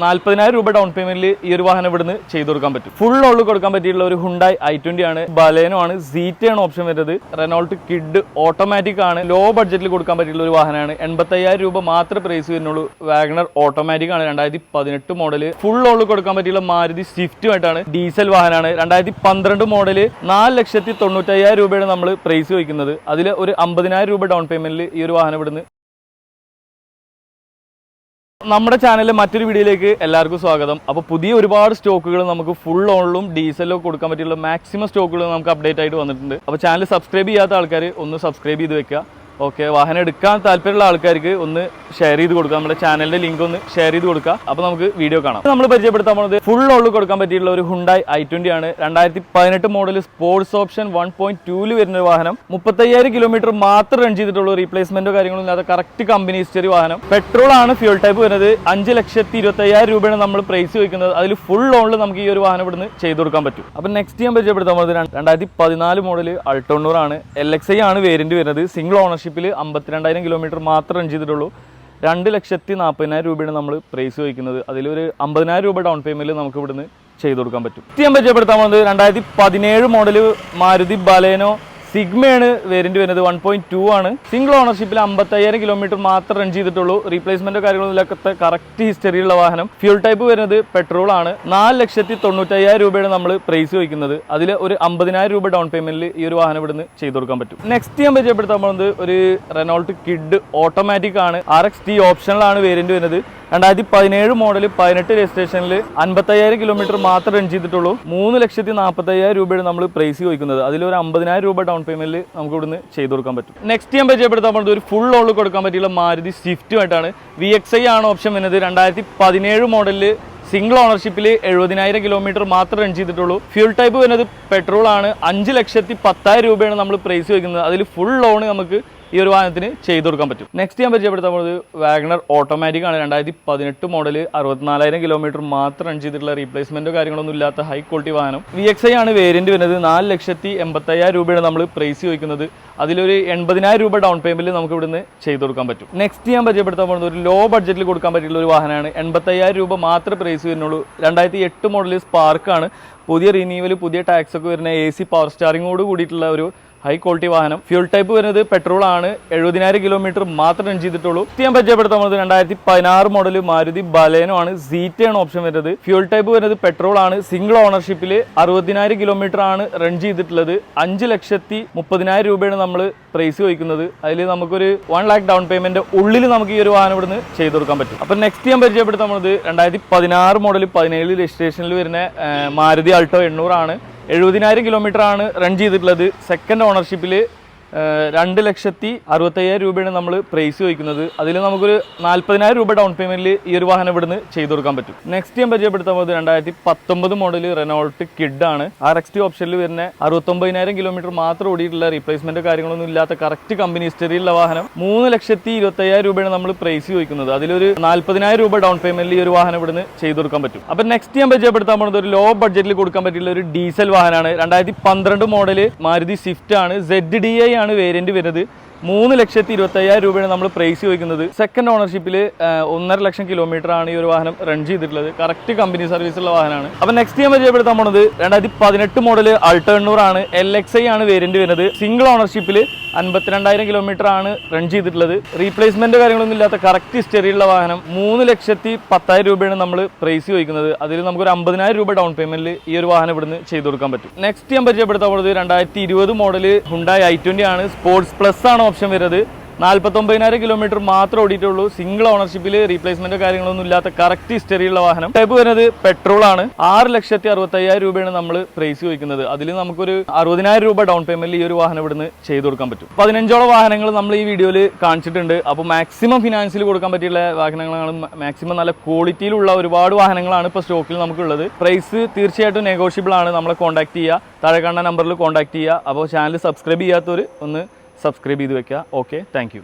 നാല്പതിനായിരം രൂപ ഡൗൺ പേയ്മെന്റിൽ ഈ ഒരു വാഹനം ഇവിടുന്ന് ചെയ്തു കൊടുക്കാൻ പറ്റും. ഫുൾ ഓൾ കൊടുക്കാൻ പറ്റിയിട്ടുള്ള ഒരു ഹുണ്ടായി ഐ ട്വന്റി ആണ്. ബലേനോ ആണ്. സീറ്റ് ആണ് ഓപ്ഷൻ വരുന്നത്. റെനോൾട്ട് കിഡ് ഓട്ടോമാറ്റിക് ആണ്. ലോ ബഡ്ജറ്റിൽ കൊടുക്കാൻ പറ്റിയിട്ടുള്ള ഒരു വാഹനമാണ്. എൺപത്തയ്യായിരം രൂപ മാത്രമേ പ്രൈസ് വരുന്നുള്ളൂ. വാഗണർ ഓട്ടോമാറ്റിക് ആണ്. രണ്ടായിരത്തി പതിനെട്ട് മോഡൽ ഫുൾ ഓൾ കൊടുക്കാൻ പറ്റിയുള്ള മാരുതി സ്വിഫ്റ്റുമായിട്ടാണ് ഡീസൽ വാഹനമാണ്. രണ്ടായിരത്തി പന്ത്രണ്ട് മോഡൽ നാല് ലക്ഷത്തി തൊണ്ണൂറ്റയ്യായിരം രൂപയാണ് നമ്മൾ പ്രൈസ് വയ്ക്കുന്നത് അതിൽ ഒരു അമ്പതിനായിരം രൂപ ഡൗൺ പേയ്മെന്റിൽ ഈ ഒരു വാഹനം ഇവിടുന്ന് നമ്മുടെ ചാനലിലെ മറ്റൊരു വീഡിയോയിലേക്ക് എല്ലാവർക്കും സ്വാഗതം. അപ്പോൾ പുതിയ ഒരുപാട് സ്റ്റോക്കുകൾ നമുക്ക് ഫുൾ ഓണിലും ഡീസലോ കൊടുക്കാൻ പറ്റിയുള്ള മാക്സിമം സ്റ്റോക്കുകൾ നമുക്ക് അപ്ഡേറ്റ് ആയിട്ട് വന്നിട്ടുണ്ട്. അപ്പോൾ ചാനൽ സബ്സ്ക്രൈബ് ചെയ്യാത്ത ആൾക്കാർ ഒന്ന് സബ്സ്ക്രൈബ് ചെയ്ത് വെക്കുക. ഓക്കെ വാഹനം എടുക്കാൻ താല്പര്യമുള്ള ആൾക്കാർക്ക് ഒന്ന് ഷെയർ ചെയ്ത് കൊടുക്കുക നമ്മുടെ ചാനലിന്റെ ലിങ്ക് ഒന്ന് ഷെയർ ചെയ്ത് കൊടുക്കുക അപ്പോൾ നമുക്ക് വീഡിയോ കാണാം. നമ്മൾ പരിചയപ്പെടുത്താൻ പോകുന്നത് ഫുൾ ഓണിൽ കൊടുക്കാൻ പറ്റിയിട്ടുള്ള ഒരു ഹുണ്ടായി ഐ ട്വന്റി ആണ്. രണ്ടായിരത്തി പതിനെട്ട് model sports option one point tool വരുന്ന ഒരു വാഹനം. മുപ്പത്തയ്യായിരം കിലോമീറ്റർ മാത്രം റൺ ചെയ്തിട്ടുള്ള റീപ്ലേസ്മെന്റോ കാര്യങ്ങളോ ഇല്ലാതെ കറക്റ്റ് കമ്പനി ഹിസ്റ്ററി വാഹനം. പെട്രോൾ ആണ് ഫ്യൂൾ ടൈപ്പ് വരുന്നത്. അഞ്ച് ലക്ഷത്തി ഇരുപത്തയ്യായിരം രൂപയാണ് നമ്മൾ പ്രൈസ് വയ്ക്കുന്നത്. അതിൽ ഫുൾ ലോണിൽ നമുക്ക് ഈ ഒരു വാഹനം ഇവിടുന്ന് ചെയ്തു കൊടുക്കാൻ പറ്റും. അപ്പം നെക്സ്റ്റ് ഞാൻ പരിചയപ്പെടുത്താൻ പോകുന്നത് രണ്ടായിരത്തി പതിനാല് മോഡൽ അൾട്ടോണൂർ ആണ്. എൽ എക്സ് ഐ ആണ് വേരിയന്റ് വരുന്നത്. സിംഗിൾ ഓണർഷിപ്പിൽ അമ്പത്തിരണ്ടായിരം കിലോമീറ്റർ മാത്രം റൺ ചെയ്തിട്ടുള്ളൂ. രണ്ട് ലക്ഷത്തി നാൽപ്പതിനായിരം രൂപയാണ് നമ്മൾ പ്രൈസ് വയ്ക്കുന്നത് അതിലൊരു അമ്പതിനായിരം രൂപ ഡൗൺ പേയ്മെന്റ് നമുക്ക് ഇവിടുന്ന് ചെയ്തു കൊടുക്കാൻ പറ്റും. ഞാൻ പരിചയപ്പെടുത്താൻ പോകുന്നത് രണ്ടായിരത്തി പതിനേഴ് മോഡൽ മാരുതി ബലേനോ സിഗ്മയാണ് വേരിയന്റ് വരുന്നത്. വൺ പോയിന്റ് ടു ആണ്. സിംഗിൾ ഓണർഷിപ്പിൽ അമ്പത്തയ്യായിരം കിലോമീറ്റർ മാത്രം റൺ ചെയ്തിട്ടുള്ളൂ. റീപ്ലേസ്മെന്റോ കാര്യങ്ങളൊന്നുമില്ലാത്ത കറക്റ്റ് ഹിസ്റ്ററി ഉള്ള വാഹനം. ഫ്യൂൾ ടൈപ്പ് വരുന്നത് പെട്രോൾ ആണ്. നാല് ലക്ഷത്തി തൊണ്ണൂറ്റയ്യായിരം രൂപയാണ് നമ്മൾ പ്രൈസ് വയ്ക്കുന്നത്. അതിൽ ഒരു അമ്പതിനായിരം രൂപ ഡൗൺ പേയ്മെന്റിൽ ഈ ഒരു വാഹനം ഇവിടുന്ന് ചെയ്തു കൊടുക്കാൻ പറ്റും. നെക്സ്റ്റ് ഞാൻ പരിചയപ്പെടുത്താൻ പോകുന്നത് ഒരു റെനോൾട്ട് കിഡ് ഓട്ടോമാറ്റിക് ആണ്. ആർ എക്സ് ടി ഓപ്ഷനിലാണ് വേരിയന്റ് വരുന്നത്. രണ്ടായിരത്തി പതിനേഴ് മോഡൽ പതിനെട്ട് രജിസ്ട്രേഷനിൽ അൻപത്തയ്യായിരം കിലോമീറ്റർ മാത്രം റൺ ചെയ്തിട്ടുള്ളൂ. മൂന്ന് ലക്ഷത്തി നാൽപ്പത്തയ്യായിരം രൂപയാണ് നമ്മൾ പ്രൈസ് ചോദിക്കുന്നത്. അതിലൊരു അമ്പതിനായിരം രൂപ ഡൗൺ പേയ്മെന്റിൽ നമുക്ക് ഇവിടുന്ന് ചെയ്തു കൊടുക്കാൻ പറ്റും. നെക്സ്റ്റ് ഞാൻ പരിചയപ്പെടുത്താൻ പോകുന്നത് ഒരു ഫുൾ ഓൾ കൊടുക്കാൻ പറ്റിയുള്ള മാരുതി സ്വിഫ്റ്റുമായിട്ടാണ് വി എക്സ് ഐ ആണ് ഓപ്ഷൻ വരുന്നത്. രണ്ടായിരത്തി പതിനേഴ് മോഡലിൽ സിംഗിൾ ഓണർഷിപ്പിൽ എഴുപതിനായിരം കിലോമീറ്റർ മാത്രം റൺ ചെയ്തിട്ടുള്ളൂ. ഫ്യൂൾ ടൈപ്പ് വരുന്നത് പെട്രോൾ ആണ്. അഞ്ച് ലക്ഷത്തി പത്തായിരം രൂപയാണ് നമ്മൾ പ്രൈസ് വയ്ക്കുന്നത് അതിൽ ഫുൾ ലോൺ നമുക്ക് ഈ ഒരു വാഹനത്തിന് ചെയ്തു കൊടുക്കാൻ പറ്റും. നെക്സ്റ്റ് ഞാൻ പരിചയപ്പെടുത്താൻ വാഗണർ ഓട്ടോമാറ്റിക് ആണ്. രണ്ടായിരത്തി പതിനെട്ട് മോഡൽ അറുപത്തിനാലായിരം കിലോമീറ്റർ മാത്രം റൺ ചെയ്തിട്ടുള്ള റീപ്ലേസ്മെന്റോ കാര്യങ്ങളൊന്നും ഇല്ലാത്ത ഹൈ ക്വാളിറ്റി വാഹനം. വി എക്സ് ഐ ആണ് വേരിയന്റ് വരുന്നത്. നാല് ലക്ഷത്തി എൺപത്തയ്യായിരം രൂപയാണ് നമ്മൾ പ്രൈസ് ചോദിക്കുന്നത്. അതിലൊരു എൺപതിനായിരം രൂപ ഡൗൺ പേയ്മെന്റിൽ നമുക്ക് ഇവിടുന്ന് ചെയ്തു കൊടുക്കാൻ പറ്റും. നെക്സ്റ്റ് ഞാൻ പരിചയപ്പെടുത്താൻ പോകുന്നത് ഒരു ലോ ബഡ്ജറ്റിൽ കൊടുക്കാൻ പറ്റിയുള്ള ഒരു വാഹനമാണ്. എൺപത്തയ്യായിരം രൂപ മാത്രമേ പ്രൈസ് വരുന്നുള്ളൂ. രണ്ടായിരത്തി എട്ട് മോഡൽ സ്പാർക്ക് ആണ്. പുതിയ റിന്യൂവൽ പുതിയ ടാക്സ് ഒക്കെ വരുന്ന എ സി പവർ സ്റ്റാറിങ്ങോട് കൂടിയിട്ടുള്ള ഒരു ഹൈ ക്വാളിറ്റി വാഹനം. ഫ്യൂൾ ടൈപ്പ് വരുന്നത് പെട്രോൾ ആണ്. എഴുപതിനായിരം കിലോമീറ്റർ മാത്രം റൺ ചെയ്തിട്ടുള്ളൂ. ഞാൻ പരിചയപ്പെടുത്താൻ പോകുന്നത് രണ്ടായിരത്തി പതിനാറ് മോഡൽ മാരുതി ബലേനോ ആണ്. സീറ്റ ആണ് ഓപ്ഷൻ വരുന്നത്. ഫ്യൂൾ ടൈപ്പ് വരുന്നത് പെട്രോൾ ആണ്. സിംഗിൾ ഓണർഷിപ്പിൽ അറുപതിനായിരം കിലോമീറ്റർ ആണ് റൺ ചെയ്തിട്ടുള്ളത്. അഞ്ച് ലക്ഷത്തി മുപ്പതിനായിരം രൂപയാണ് നമ്മൾ പ്രൈസ് ചോദിക്കുന്നത്. അതിൽ നമുക്കൊരു വൺ ലാക്ക് ഡൗൺ പേയ്മെന്റ് ഉള്ളിൽ നമുക്ക് ഈ ഒരു വാഹനം ഇവിടുന്ന് ചെയ്തു കൊടുക്കാൻ പറ്റും. അപ്പം നെക്സ്റ്റ് ഞാൻ പരിചയപ്പെടുത്താൻ പോകുന്നത് രണ്ടായിരത്തി പതിനാറ് മോഡൽ പതിനേഴ് രജിസ്ട്രേഷനിൽ വരുന്ന മാരുതി ആൾട്ടോ എണ്ണൂറാണ് എഴുപതിനായിരം കിലോമീറ്റർ ആണ് റൺ ചെയ്തിട്ടുള്ളത്. സെക്കൻഡ് ഓണർഷിപ്പിൽ രണ്ട് ലക്ഷത്തി അറുപത്തയ്യായിരം രൂപയാണ് നമ്മൾ പ്രൈസ് ചോദിക്കുന്നത്. അതിൽ നമുക്കൊരു നാൽപ്പതിനായിരം രൂപ ഡൗൺ പേയ്മെന്റിൽ ഈ ഒരു വാഹനം ഇവിടുന്ന് ചെയ്തു കൊടുക്കാൻ പറ്റും. നെക്സ്റ്റ് ഞാൻ പരിചയപ്പെടുത്താൻ പോകുന്നത് രണ്ടായിരത്തി പത്തൊമ്പത് മോഡൽ റെനോൾട്ട് കിഡ് ആണ് ആർ എക്സ് ടി ഓപ്ഷനിൽ വരുന്ന അറുപത്തൊമ്പതിനായിരം കിലോമീറ്റർ മാത്രം ഓടിയിട്ടുള്ള റീപ്ലേസ്മെന്റ് കാര്യങ്ങളൊന്നും ഇല്ലാത്ത കറക്റ്റ് കമ്പനി ഹിസ്റ്ററിയിലുള്ള വാഹനം. മൂന്ന് ലക്ഷത്തി ഇരുപത്തയ്യായിരം രൂപയാണ് നമ്മൾ പ്രൈസ് ചോദിക്കുന്നത്. അതിലൊരു നാൽപ്പതിനായിരം രൂപ ഡൗൺ പേയ്മെന്റിൽ ഈ ഒരു വാഹനം ഇവിടുന്ന് ചെയ്തു കൊടുക്കാൻ പറ്റും. അപ്പം നെക്സ്റ്റ് ഞാൻ പരിചയപ്പെടുത്താൻ പോകുന്നത് ഒരു ലോ ബഡ്ജറ്റിൽ കൊടുക്കാൻ പറ്റിയുള്ള ഒരു ഡീസൽ വാഹനമാണ്. രണ്ടായിരത്തി പന്ത്രണ്ട് മോഡൽ മാരുതി സ്വിഫ്റ്റ് ആണ്. സെഡ് ഡി ഐ ആണ് വേരിയന്റ് വരുന്നത്. മൂന്ന് ലക്ഷത്തി ഇരുപത്തയ്യായിരം രൂപയാണ് നമ്മൾ പ്രൈസ് ചോദിക്കുന്നത്. സെക്കൻഡ് ഓണർഷിപ്പിൽ ഒന്നര ലക്ഷം കിലോമീറ്റർ ആണ് ഈ ഒരു വാഹനം റൺ ചെയ്തിട്ടുള്ളത്. കറക്റ്റ് കമ്പനി സർവീസ് ഉള്ള വാഹനമാണ്. അപ്പോൾ നെക്സ്റ്റ് ഞാൻ പരിചയപ്പെടുത്താൻ പോണത് രണ്ടായിരത്തി പതിനെട്ട് മോഡൽ അൾട്ടർണൂർ ആണ്. എൽ എക്സ് ഐ ആണ് വേരിയന്റ് വരുന്നത്. സിംഗിൾ ഓണർഷിപ്പിൽ അൻപത്തിരണ്ടായിരം കിലോമീറ്റർ ആണ് റൺ ചെയ്തിട്ടുള്ളത്. റീപ്ലേസ്മെന്റ് കാര്യങ്ങളൊന്നും ഇല്ലാത്ത കറക്റ്റ് ഹിസ്റ്ററിയുള്ള വാഹനം. മൂന്ന് ലക്ഷത്തി പത്തായിരം രൂപയാണ് നമ്മൾ പ്രൈസ് ചോദിക്കുന്നത്. അതിൽ നമുക്ക് ഒരു അമ്പതിനായിരം രൂപ ഡൗൺ പേയ്മെന്റിൽ ഈ ഒരു വാഹനം ഇവിടുന്ന് ചെയ്തു കൊടുക്കാൻ പറ്റും. നെക്സ്റ്റ് ഞാൻ പരിചയപ്പെടുത്താൻ പോകുന്നത് രണ്ടായിരത്തി ഇരുപത് മോഡൽ ഹുണ്ടായി ഐ ട്വന്റി ആണ്. സ്പോർട്സ് പ്ലസ് ആണ് ഓപ്ഷൻ വരുന്നത്. നാൽപ്പത്തൊമ്പതിനായിരം കിലോമീറ്റർ മാത്രം ഓടിയിട്ടുള്ളൂ. സിംഗിൾ ഓണർഷിപ്പിൽ റീപ്ലേസ്മെന്റ് കാര്യങ്ങളൊന്നും ഇല്ലാത്ത കറക്റ്റ് ഹിസ്റ്ററിയുള്ള വാഹനം. ടൈപ്പ് വരുന്നത് പെട്രോൾ ആണ്. ആറ് ലക്ഷത്തി അറുപത്തയ്യായിരം രൂപയാണ് നമ്മൾ പ്രൈസ് ചോദിക്കുന്നത്. അതിൽ നമുക്കൊരു അറുപതിനായിരം രൂപ ഡൗൺ പേയ്മെന്റിൽ ഈ ഒരു വാഹനം ഇവിടുന്ന് ചെയ്തു കൊടുക്കാൻ പറ്റും. പതിനഞ്ചോളം വാഹനങ്ങൾ നമ്മൾ ഈ വീഡിയോയിൽ കാണിച്ചിട്ടുണ്ട്. അപ്പോൾ മാക്സിമം ഫിനാൻസിൽ കൊടുക്കാൻ പറ്റിയുള്ള വാഹനങ്ങളാണ് മാക്സിമം നല്ല ക്വാളിറ്റിയിലുള്ള ഒരുപാട് വാഹനങ്ങളാണ് ഇപ്പോൾ സ്റ്റോക്കിൽ നമുക്കുള്ളത്. പ്രൈസ് തീർച്ചയായിട്ടും നെഗോഷ്യബിൾ ആണ്. നമ്മളെ കോൺടാക്ട് ചെയ്യുക. താഴെ കാണുന്ന നമ്പറിൽ കോൺടാക്ട് ചെയ്യുക. അപ്പോൾ ചാനൽ സബ്സ്ക്രൈബ് ചെയ്യാത്തവർ ഒന്ന് സബ്സ്ക്രൈബ് ചെയ്ത് വെക്കുക ഓക്കെ താങ്ക്